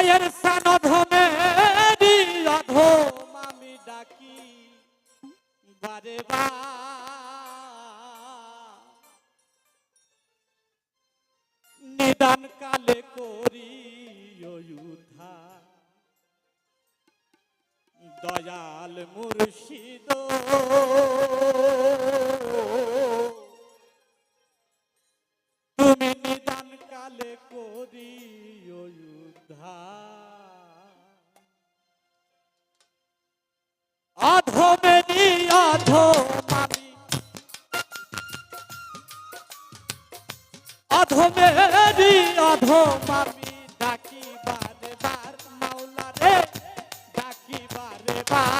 খায়ের সান অধম আমি ডাকি। বারে নিদান কালে করি উঠা দয়াল মুর্শিদ। অধমেরি অধম আমি ডাকি বারে বার মাওলা রে ডাকি বারে বার।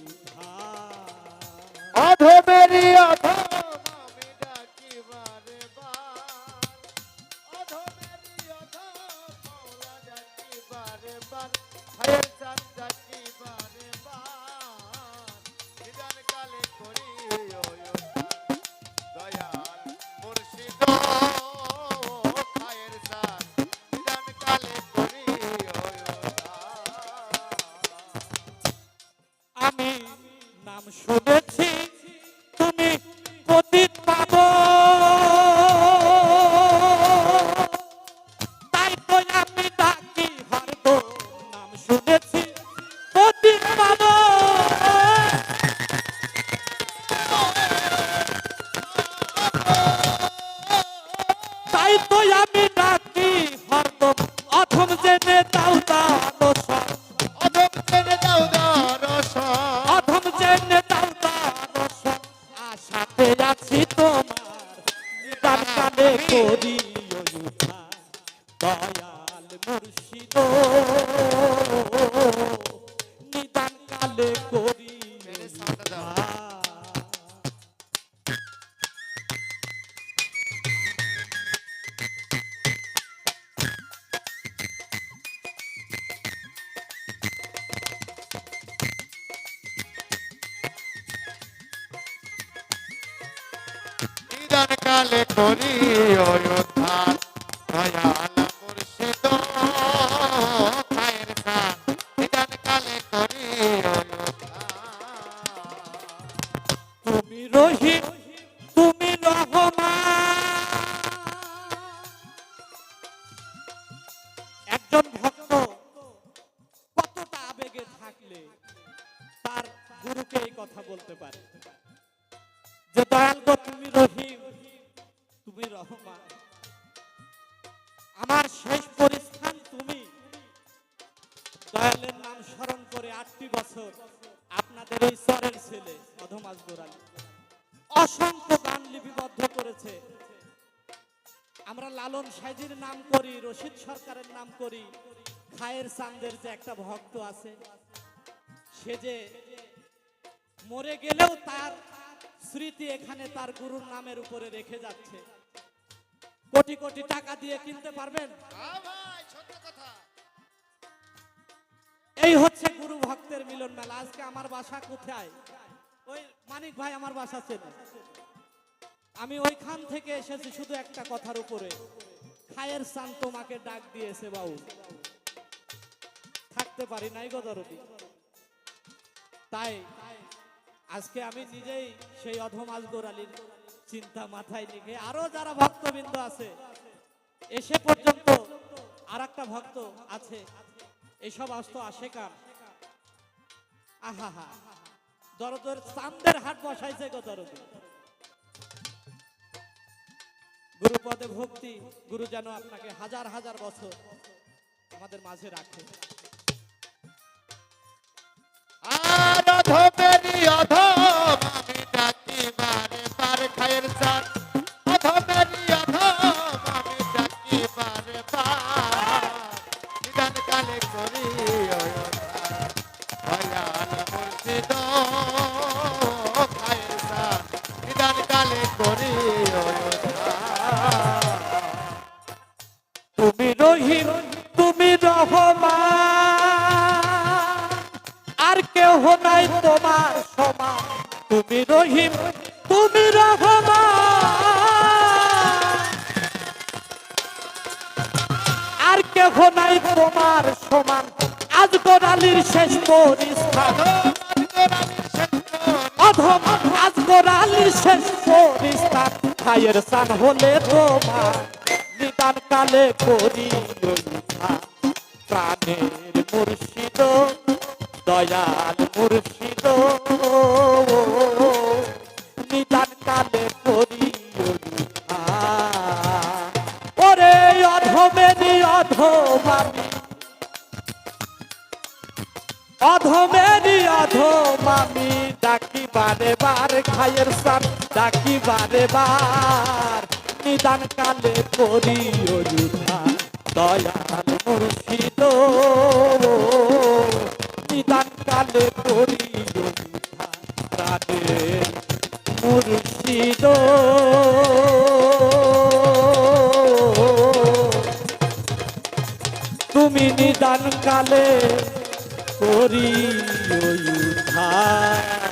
বারে বার হায়ের চাঁদ ডাকি বারে বার? নিদান কালে করি দয়াল মুর্শিদ। নিদান কালে করি কালে করি বলতে পারে। যে দয়াল তুমি রহিম, তুমি রহমান। আমার শেষ পরিস্থান তুমি। দয়ালের নাম স্মরণ করে আটটি বছর আপনাদের এই স্বরের ছেলে অধমাস গোড়ালি অসংখ্য গান লিপিবদ্ধ করেছে। আমরা লালন সাইজির নাম করি, রশিদ সরকারের নাম করি, খায়ের চান্দের যে একটা ভক্ত আছে, সে যে মরে গেলেও তার স্মৃতি এখানে তার গুরুর নামের উপরে রেখে যাচ্ছে। কোটি কোটি টাকা দিয়ে কিনতে পারবেন? এই হচ্ছে গুরু ভক্তের মিলন মেলা। আজকে আমার বাসা কোথায়? ওই মানিক ভাই আমার বাসা চেনে। আমি ওইখান থেকে এসেছি শুধু একটা কথার উপরে। খায়ের সান তোমাকে ডাক দিয়েছে বাবু। থাকতে পারি নাই গো তাই আজকে আমি নিজেই সেই অধম আজগর আলীর চিন্তা মাথায় লিখে আরও যারা ভক্তবৃন্দ আছে, এসে পর্যন্ত আর একটা ভক্ত আছে। এইসব আস্ত আসে কার? আহা হা। দরদের চান্দের হাট বসাইছে গো দরদ। গুরুপদে ভক্তি, গুরু যেন আপনাকে হাজার হাজার বছর আমাদের মাঝে রাখে। আর অধমেরই অধম, আমি ডাকি বারে বার খায়ের সান অধমেরই অধম, আমি ডাকি বারে বার নিদান কালে করি ভয়াল তুমি রহিম, তুমি রহমান। কেহ নাই তোমার সমান। তুমি রহিম, তুমি রহমান। আর কেহ নাই তোমার সমান। আজ গোড়ালির শেষ পরিস্থান। অধম, আজ গোড়ালির শেষ পরিস্থান। খায়ের সান হলে তোমার নিদান কালে করি। প্রাণের মুর্শিদ দয়াল মুর্শিদ নিদান কালে করি। ওরে অধমেরই অধম আমি অধমেরই ডাকি বারে বার খায়ের সান ডাকি বারে বার নিদান কালে করি দয়াল মুর্শিদ নিদান কালে করি অযুধা প্রাণের মুর্শিদ তুমি নিদান কালে করি উদ্ধার